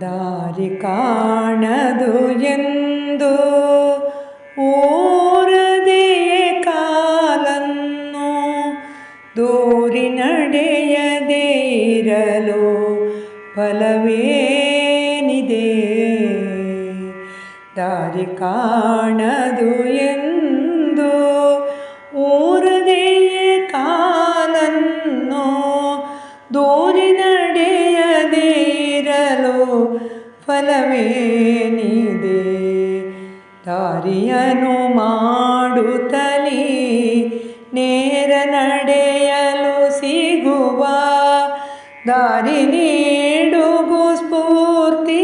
ದಾರಿ ಕಾಣದು ಎಂದು ಓರದೆಯೇ ಕಾಲನ್ನು ದೂರಿ ನಡೆಯದೇ ಇರಲು ಫಲವೇನಿದೆ? ದಾರಿ ಕಾಣದು ಎಂದು ಫಲವೇನಿದೆ ದಾರಿಯನು ಮಾಡುತ್ತಲೀ ನೇರ ನಡೆಯಲು ಸಿಗುವ ದಾರಿ ನೀಡುಗು ಸ್ಫೂರ್ತಿ.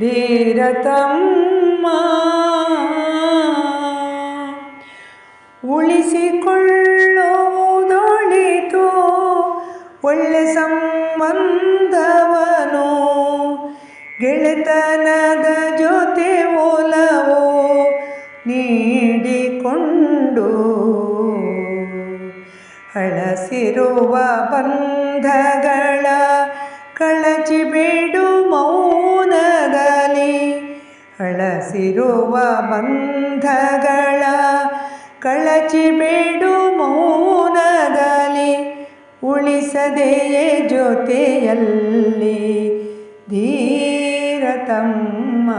ಧೀರತಮ್ಮ ಉಳಿಸಿಕೊಳ್ಳುವುದೊಳಿತು ಒಳ್ಳೆ ಸಂಬಂಧವನು ಗೆಳೆತನದ ಜೊತೆ ಓಲವೋ ನೀಡಿಕೊಂಡು ಹಳಸಿರುವ ಬಂಧಗಳ ಕಳಚಿಬಿಡು ಮೌನದಲ್ಲಿ ಹಳಸಿರುವ ಬಂಧಗಳ ಕಳಚಿಬೇಡು ಮೌನದಲ್ಲಿ ಉಳಿಸದೆಯೇ ಜೊತೆಯಲ್ಲಿ ತಮ್ಮ